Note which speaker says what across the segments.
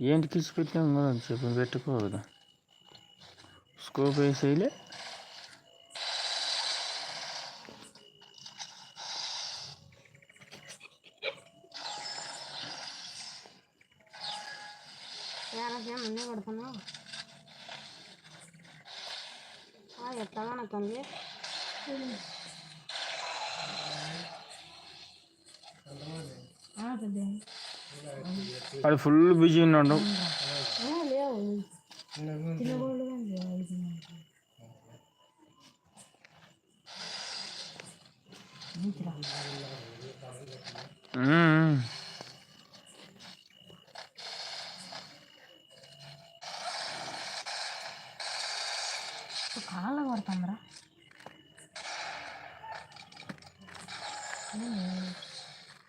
Speaker 1: ఏంటి కిసి పెట్టాం కదా చెప్పి పెట్టుకోవద్దు? స్కోప్ వేసేయలే. అది ఫుల్ బిజీ ఉన్నాడు
Speaker 2: లేవు
Speaker 1: ఉమ్.
Speaker 2: కాళ్ళ కొడతాంరా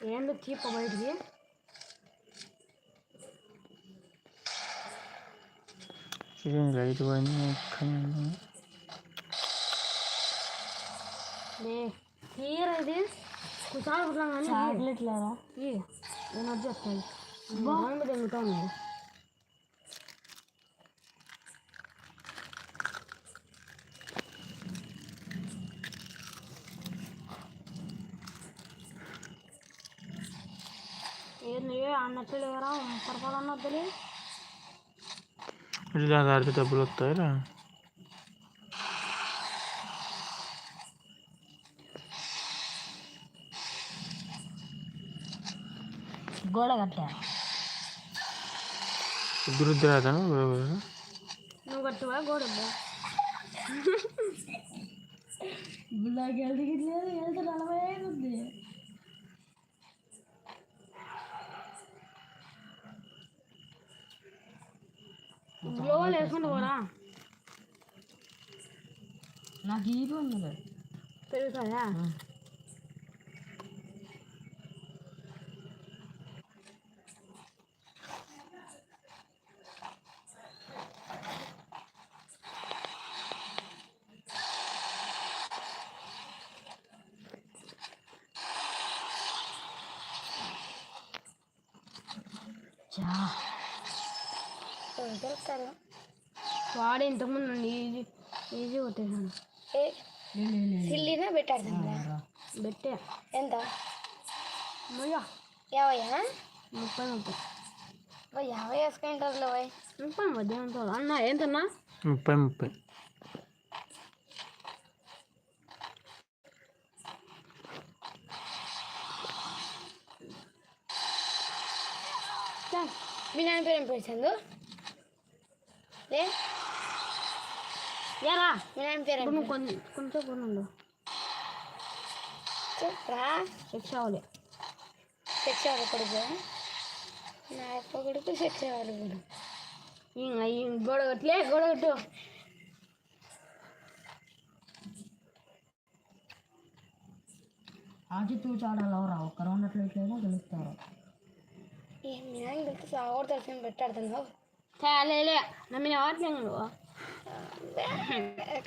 Speaker 2: ఏందో చీప బయటికి
Speaker 1: చూడండి లైట్ పోయింది ఎక్కడ
Speaker 2: లే తీరా ఇది కుసాలు కుట్లా కానీ చాక్లెట్లేరా నేను వచ్చేస్తాను బాగుంది తింటాను ఏంది అన్నట్లు లేవరా పరపాలన్న వద్దులే
Speaker 1: ఇలా దాడితే డబ్బులు వస్తాయిరా
Speaker 2: గోడ కట్టా
Speaker 1: అతను
Speaker 2: నువ్వు కట్టువా గోడ వెళ్తలేదు వెళ్తే నలభై ఉంది గ్లోవల్ వేసుకుంటూ పోరా
Speaker 3: నాకు ఇది ఉంది
Speaker 2: పెరుగుతుందా
Speaker 3: చా
Speaker 2: వాడు ఇంతకుముందు ఈజీ ఈజీ కొట్టేసాను
Speaker 4: సిల్లినా పెట్టాడు
Speaker 2: బెట్టే
Speaker 4: ఎంత?
Speaker 2: మొయ్యా.
Speaker 4: యాభయ్యా
Speaker 2: ముప్పై ముప్పై.
Speaker 4: యాభై వేసుకుంటారులే పోయి
Speaker 2: ముప్పై మధ్యాహ్నంతో అన్న ఏంటన్నా
Speaker 1: ముప్పై ముప్పై.
Speaker 4: మీ నాన్న పేరు ఏం పేరు చందు? నాన్న పేరు ఏం
Speaker 2: ఇప్పుడు నువ్వు కొంచెం కొంచెం కొనుండు
Speaker 4: చెప్పరా?
Speaker 2: శిక్ష అవ్వలే
Speaker 4: శిక్ష వాళ్ళ కొడుకు నా అప్ప కొడుకు శిక్ష వాళ్ళ కొడుకు
Speaker 2: ఇంకా ఈ గోడ కట్టలే గోడ కట్టు.
Speaker 3: ఆచితూచి ఆడాలవరా ఒక్క రౌండ్ అట్లయితేనే గెలుస్తారు
Speaker 4: ఏం తెలిసి సాగోడు తెలిసి పెట్టాడుతున్నావు?
Speaker 2: నువ్వు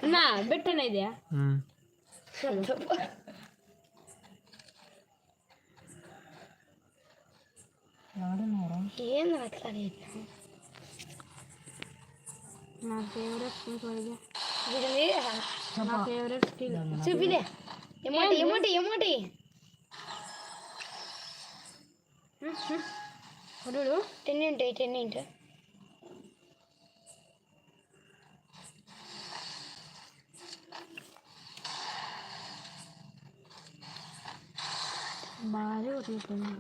Speaker 2: అన్నా బెట్టనా ఇది
Speaker 1: ఉమ్.
Speaker 3: ఎవడన్నారా
Speaker 4: ఏం అట్లా లేదు
Speaker 2: నా ఫేవరెట్ స్కూల్ ఇది
Speaker 4: ఇది
Speaker 2: నా ఫేవరెట్ స్కిల్
Speaker 4: చూపిలే ఎమోటి ఎమోటి ఎమోటి
Speaker 2: కొడుడు
Speaker 4: టెన్ ఇంటూ టెన్ ఇంటూ
Speaker 2: బాగా కొట్టుకుంటున్నా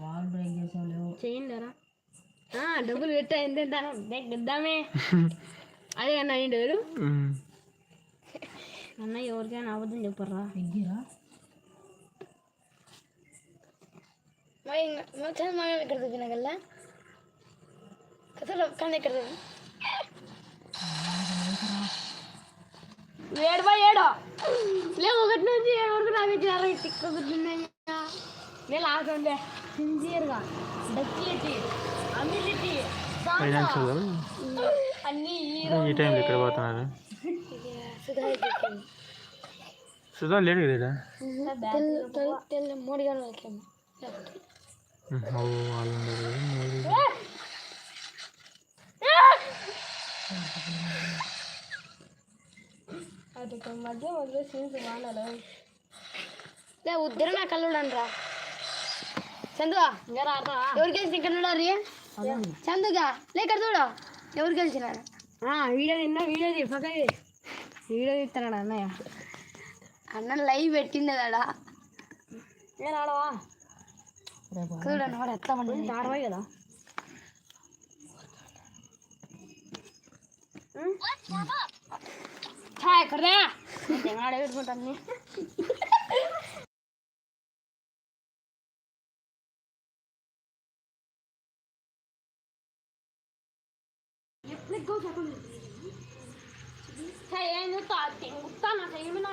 Speaker 3: వాల్ బ్రేక్ చేసావు
Speaker 2: చేయండిరా డబ్బులు పెట్టా ఎంత ఇద్దామే అదే అన్న అయ్యిండు ఎవరు
Speaker 1: ఉమ్.
Speaker 2: అన్న ఎవరికైనా అబద్ధం చెప్పరా
Speaker 3: ఎగ్గిరా
Speaker 4: మరి మొత్తం మనం ఇక్కడ దిగిన కల్లా కథలో కానీ ఇక్కడ దిగు.
Speaker 2: ఏడు బై ఏడు. లేదు ఒకటి నుంచి ఏడు వరకు నాకు ఇచ్చినారా తిక్క గుర్తున్నాయ్యా నేను ఆడుతుండే సిన్సియర్గా డక్కిలిటీ అమిలిటీ అన్నీ
Speaker 1: ఈ టైంలో ఇక్కడ పోతున్నారు?
Speaker 4: సుధా
Speaker 1: లేడు కదా
Speaker 4: మూడు
Speaker 1: వాళ్ళు ఉండరు కదా, మీరు.
Speaker 2: అది మధ్య మధ్య సీన్స్ బాగుండాలి
Speaker 4: లే ఉద్దరు నా కళ్ళు రా చందు
Speaker 2: ఇంకా రాదా
Speaker 4: ఎవరు గెలిచి ఇక్కడ చూడాలి చందుగా లే ఇక్కడ చూడు ఎవరు గెలిచిన
Speaker 2: వీడియో నిన్న వీడియో తీపక వీడియో తీస్తున్నాడు అన్నయ్య
Speaker 4: అన్న లైవ్ పెట్టింది అడా
Speaker 2: నేను ఆడవా
Speaker 4: చూడండి వాడు ఎత్తామండి
Speaker 2: ఆడవా కదా ఛాయ్ ఎక్కడదా ఆడ పెట్టుకుంటాను. ఏం చూస్తా తింగుతాను అసలు ఏమి నా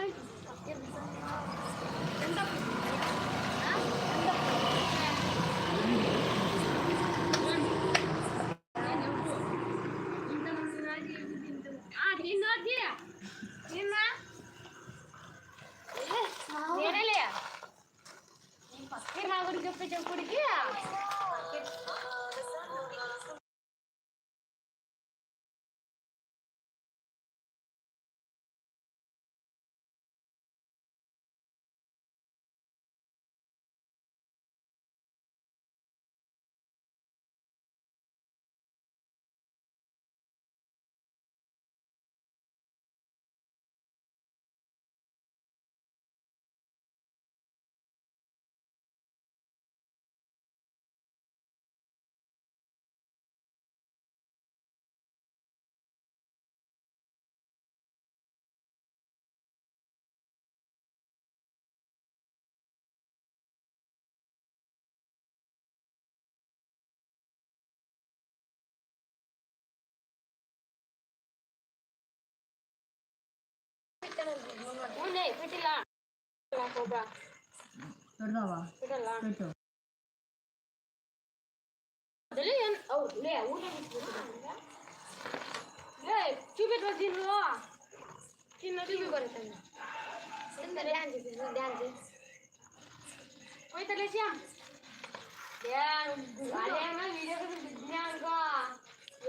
Speaker 2: ಪಿಚರ್ ಕುಡಿಗೆ உன்னை விட்டுலாம் போபா பெடுதாவா விடலாம் பெட்டு அதுல என்
Speaker 4: ஓ லே
Speaker 2: ஊட்ட லே டியூபெட் வச்சிருவா சின்ன டியூபெட் குறைச்சாங்க இந்த டான்ஸ் டான்ஸ்
Speaker 4: போய் தலைச்சியா ஏன் அதே
Speaker 2: மாதிரி வீடியோ
Speaker 4: எடுத்துட்டு இருக்கா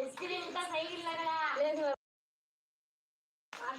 Speaker 4: எஸ்கிரீன் தான் சைக்கிள் இல்லைடா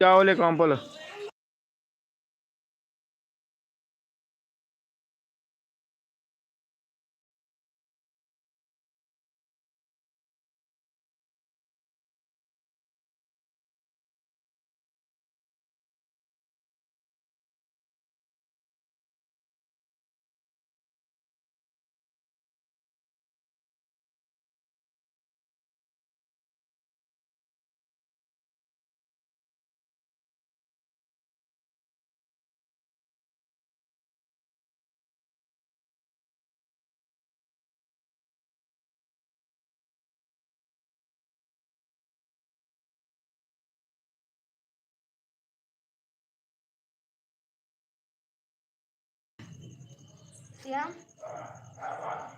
Speaker 1: क्या बोले
Speaker 2: कॉम्पोलो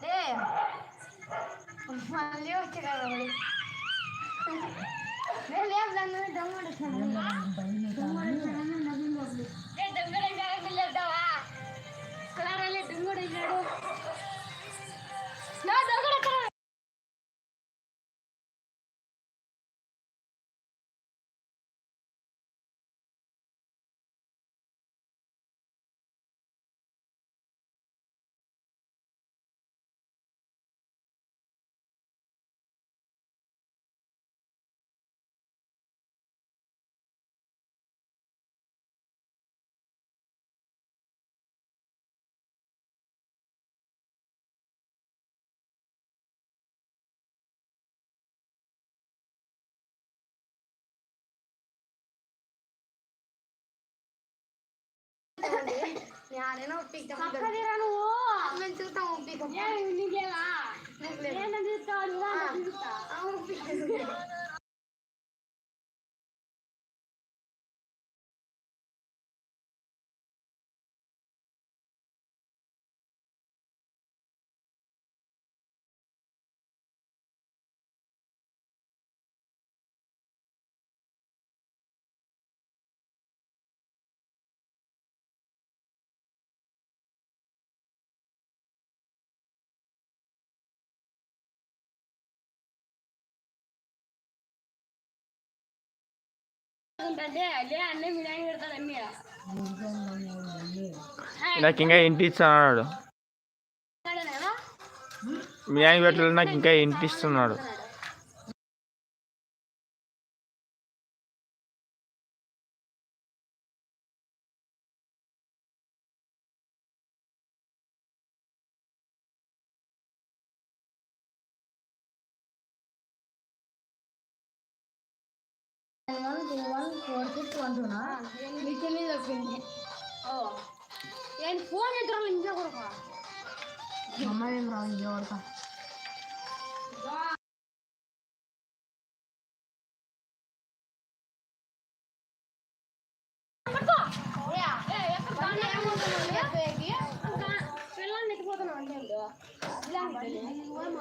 Speaker 2: ఏ మళ్ళీ వచ్చే కదా వాడు. నేను లేదు దాని మీద దొంగ పడేసాను. దొంగ నేనేనా ఒప్పిస్తాను నువ్వు మేము చూస్తాం ఒప్పిస్తాం నీకేనా నేను చూస్తాను ఒప్పిస్తాను
Speaker 1: నాకు ఇంకా ఇంటి ఇస్తున్నాడు మీ ఆయన పెట్టలేదు నాకు ఇంకా ఇంటి ఇస్తున్నాడు
Speaker 2: Anyone who won four kids Ya. to know.
Speaker 3: Written in the film. Oh.
Speaker 2: ಏನ್ ya? ಇದ್ರಲ್ಲ ಹಿಂಗೆ ಕೊಡಪ್ಪ ಮಮ್ಮ ಏನ್ರ ಹಿಂಗೆ ಕೊಡಪ್ಪ ಇಲ್ಲ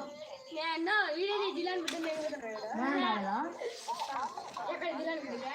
Speaker 2: ಏನೋ ಇಡೀ ದಿಲಾನ್ ಬಿಟ್ಟು ಮೇಲೆ ಯಾಕಡೆ ದಿಲಾನ್ ಬಿಟ್ಟಿಗೆ